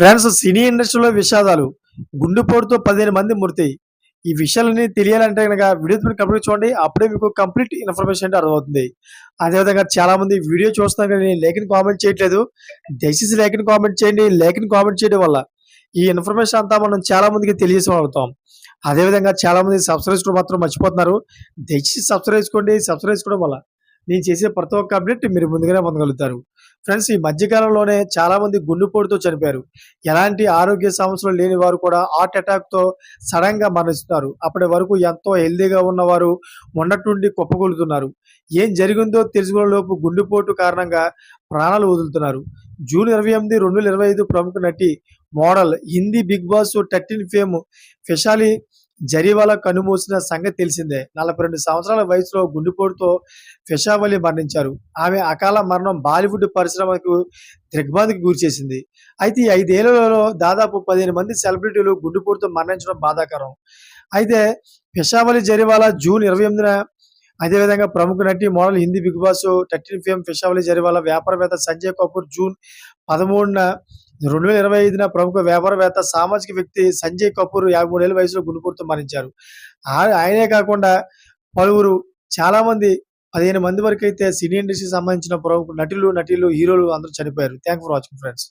Friends సినీ ఇండస్ట్రీలో విషాదాలు. గుండెపోటుతో పదిహేను మంది మృతి. ఈ విషయాలన్నీ తెలియాలంటే కనుక వీడియో కంప్లీట్ చూడండి. అప్పుడే మీకు కంప్లీట్ ఇన్ఫర్మేషన్ అంటే అర్థమవుతుంది. అదేవిధంగా చాలా మంది వీడియో చూస్తున్నా కానీ లేఖని కామెంట్ చేయట్లేదు. దయచేసి లేఖని కామెంట్ చేయండి. లేఖని కామెంట్ చేయడం వల్ల ఈ ఇన్ఫర్మేషన్ అంతా మనం చాలా మందికి తెలియజేయగలుగుతాం అదేవిధంగా చాలా మంది సబ్స్క్రైబ్ మాత్రం మర్చిపోతున్నారు. దయచేసి సబ్స్క్రైబ్ చేసుకోండి. సబ్స్క్రైబ్ చేసుకోవడం వల్ల నేను చేసే ప్రతి ఒక్క అప్డేట్ మీరు ముందుగానే పొందగలుగుతారు. ఫ్రెండ్స్ ఈ మధ్యకాలంలోనే చాలా మంది గుండెపోటుతో చనిపోయారు. ఎలాంటి ఆరోగ్య సమస్యలు లేని వారు కూడా హార్ట్ అటాక్తో సడన్గా మరణిస్తున్నారు. అప్పటి వరకు ఎంతో హెల్దీగా ఉన్నవారు ఉన్నట్టుండి కుప్పకూలుతున్నారు. ఏం జరిగిందో తెలుసుకునేలోపు గుండెపోటు కారణంగా ప్రాణాలు వదులుతున్నారు. జూన్ ఇరవై ఎనిమిది రెండు వేల ఇరవై ఐదు ప్రముఖ నటి model Hindi Bigg Boss thirteen fame ఫెషాలి Jariwala కనుమూసిన సంగతి తెలిసిందే. నలభై రెండు సంవత్సరాల వయసులో గుండెపోటుతో ఫిషావలి మరణించారు. ఆమె అకాల మరణం బాలీవుడ్ పరిశ్రమకు దిగ్భ్రాంతికి గురిచేసింది అయితే ఈ ఐదేళ్ళలో దాదాపు పదిహేను మంది సెలబ్రిటీలు గుండెపోటుతో మరణించడం బాధాకరం. అయితే ఫిషావలి జరీవాల జూన్ ఇరవై ఎనిమిదిన అదేవిధంగా ప్రముఖ నటి model Hindi Bigg Boss thirteen fame ఫిషావలి Jariwala వ్యాపారవేత్త సంజయ్ కపూర్ జూన్ పదమూడున రెండు వేల ఇరవై ఐదున ప్రముఖ వ్యాపారవేత్త సామాజిక వ్యక్తి సంజయ్ కపూర్ యాభై మూడేళ్ళ వయసులో గుండెపోటుతో మరణించారు. ఆయనే కాకుండా పలువురు చాలా మంది పదిహేను మంది వరకు అయితే సినీ ఇండస్ట్రీకి సంబంధించిన ప్రముఖ నటులు నటీలు హీరోలు అందరూ చనిపోయారు. Thank for watching friends